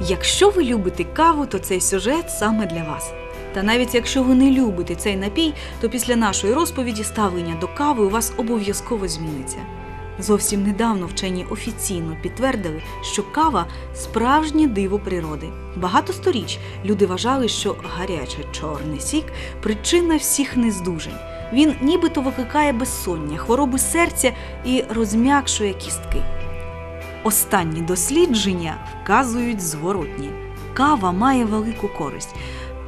Якщо ви любите каву, то цей сюжет саме для вас. Та навіть якщо ви не любите цей напій, то після нашої розповіді ставлення до кави у вас обов'язково зміниться. Зовсім недавно вчені офіційно підтвердили, що кава справжнє диво природи. Багато сторіч люди вважали, що гарячий чорний сік причина всіх нездужень. Він нібито викликає безсоння, хвороби серця і розм'якшує кістки. Останні дослідження вказують зворотні. Кава має велику користь.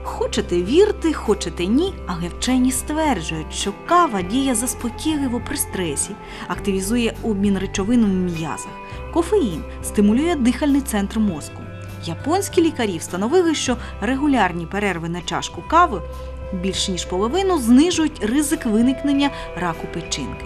Хочете вірте, хочете ні, але вчені стверджують, що кава діє заспокійливо при стресі, активізує обмін речовин у м'язах. Кофеїн стимулює дихальний центр мозку. Японські лікарі встановили, що регулярні перерви на чашку кави більш ніж половину знижують ризик виникнення раку печінки.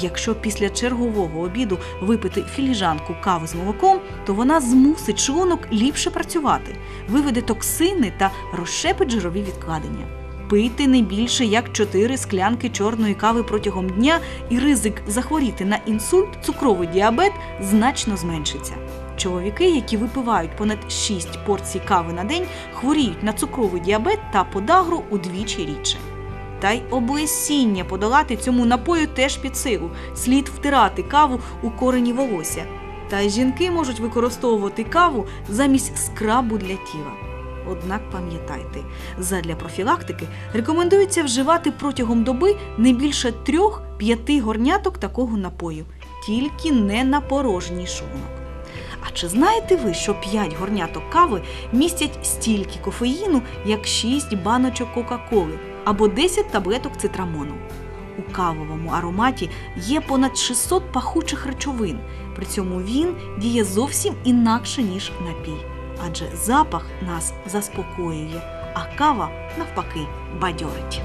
Якщо після чергового обіду випити філіжанку кави з молоком, то вона змусить шлунок ліпше працювати, виведе токсини та розщепить жирові відкладення. Пийте не більше як 4 склянки чорної кави протягом дня, і ризик захворіти на інсульт, цукровий діабет значно зменшиться. Чоловіки, які випивають понад 6 порцій кави на день, хворіють на цукровий діабет та подагру удвічі рідше. Та й облесіння подолати цьому напою теж під силу. Слід втирати каву у корені волосся. Та й жінки можуть використовувати каву замість скрабу для тіла. Однак пам'ятайте, задля профілактики рекомендується вживати протягом доби не більше 3-5 горняток такого напою, тільки не на порожній шлунок. А чи знаєте ви, що 5 горняток кави містять стільки кофеїну, як 6 баночок Кока-Коли або 10 таблеток цитрамону? У кавовому ароматі є понад 600 пахучих речовин, при цьому він діє зовсім інакше, ніж напій. Адже запах нас заспокоює, а кава навпаки бадьорить.